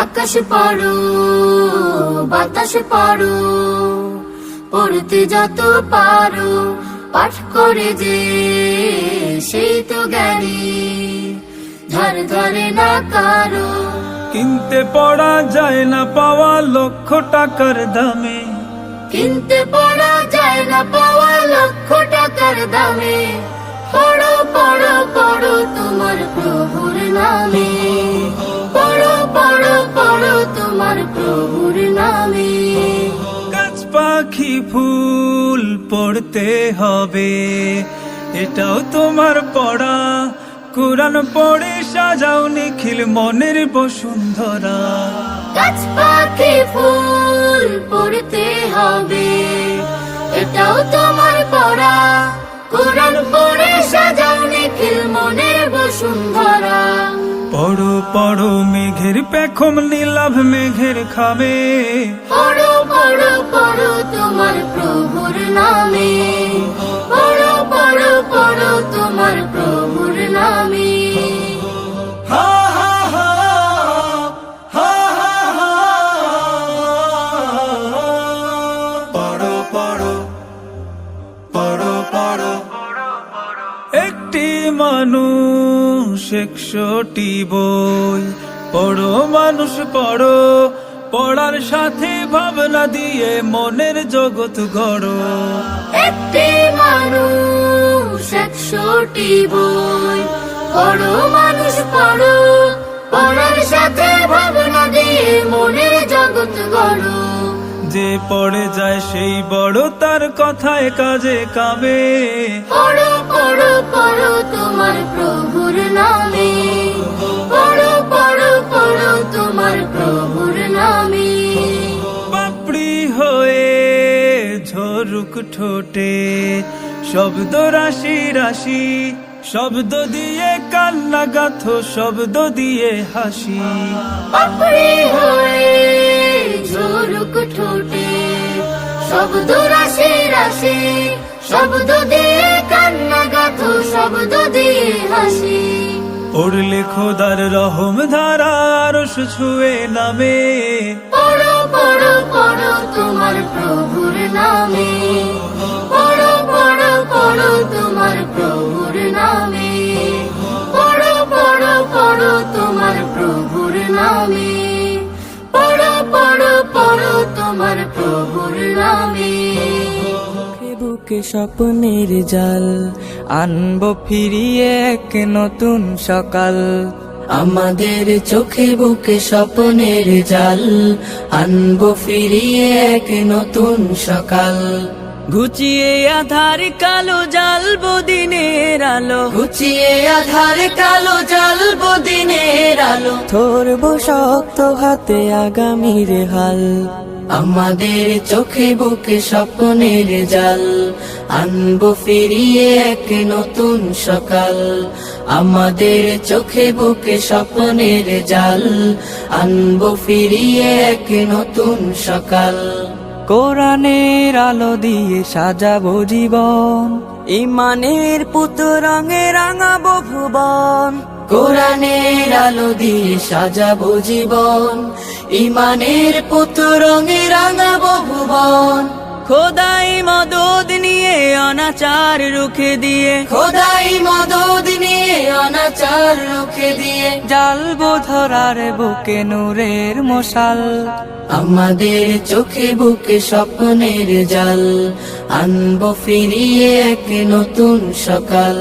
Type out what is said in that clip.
আকাশ পড়ো বাতাসে পড়ো পড়তে যত পারো পাঠ করে যে সেই তো জ্ঞানী। ধার ধারে না কারও। কিনতে পড়া যায় না পাওয়া লক্ষ টাকার দামে। কিনতে পড়া যায় না পাওয়া লক্ষ টাকার দামে। পড়ো পড়ো পড়ো তোমার প্রভুর নামে। পড়ো পড়ো পড়ো তোমার প্রভুর নামে। গাছ পাখি ফুল পড়তে হবে এটাও তোমার পড়া। কোরআন পড়ে সাজাও নিখিল মনের বসুন্ধরা। গাছ পাখি ফুল পড়তে হবে এটাও তোমার পড়া। কোরআন পড়ে সাজাও নিখিল মনের বসুন্ধরা। পড়ো পড়ো মেঘের পেখম, নীলাভ মেঘের খাবে। পড়ো পড়ো পড়ো তোমার প্রভুর নামে। পড়ো পড়ো পড়ো তোমার প্রভুর মানুষ একশোটি বই। পড়ো, মানুষ পড়ো, পড়ার সাথে ভাবনা দিয়ে মনের জগৎ গড়ো। একটি মানুষ একশোটি বই। পড়ো, মানুষ পড়ো, পড়ার সাথে ভাবনা দিয়ে মনের জগৎ গড়ো। যে পড়ে যায় সেই বড় তার কথায় কাজে কাবে। পড়ো পড়ো পড়ো তোমার প্রভুর নামে। পড়ো পড়ো পড়ো তোমার প্রভুর নামে। পাপড়ি হয়ে ঝরুক ঠোঁটে শব্দ রাশি রাশি শব্দ দিয়ে কান্না গাথো শব্দ দিয়ে হাসি। পাপড়ি হয়ে ঝরুক ঠোঁটে। শব্দ রাশি রাশি শব্দ দিয়ে কান্না গাথো শব্দ দিয়ে হাসি। পড়লে খোদার রহম ধারা আরশ ছুঁয়ে নামে। পড়ো পড়ো পড়ো তোমার প্রভুর নামে। পড়ো পড়ো পড়ো তোমার প্রভুর নামে। পড়ো পড়ো পড়ো তোমার প্রভুর নামে। তোমার প্রভুর নামে। বুকে বুকে স্বপ্নের জাল আনব ফিরিয়ে এক নতুন সকাল। আমাদের চোখে বুকে স্বপ্নের জাল আনব ফিরিয়ে এক নতুন সকাল। ঘুচিয়ে আধার কালো জালবো দিনের আলো। ঘুচিয়ে আধার কালো জালবো দিনের আলো। ধরবো শক্ত হাতে আগামীর হাল। আমাদের চোখে বুকে স্বপ্নের জাল। আনব ফিরিয়ে এক নতুন সকাল। আমাদের চোখে বুকে স্বপ্নের জাল। আনব ফিরিয়ে এক নতুন সকাল। কোরআনের আলো দিয়ে সাজাবো জীবন। ইমানের পুত রঙে রাঙাবো ভুবন। কোরআনের আলো দিয়ে সাজাবো জীবন ইমানের পুত রঙে রাঙাবো ভুবন। খোদাই মদদ নিয়ে অনাচার রুখে দিয়ে খোদাই মদদ নিয়ে অনাচার রুখে দিয়ে। জালবো ধরার বুকে নূরের মশাল। আমাদের চোখে বুকে স্বপ্নের জাল আনব ফিরিয়ে এক নতুন সকাল।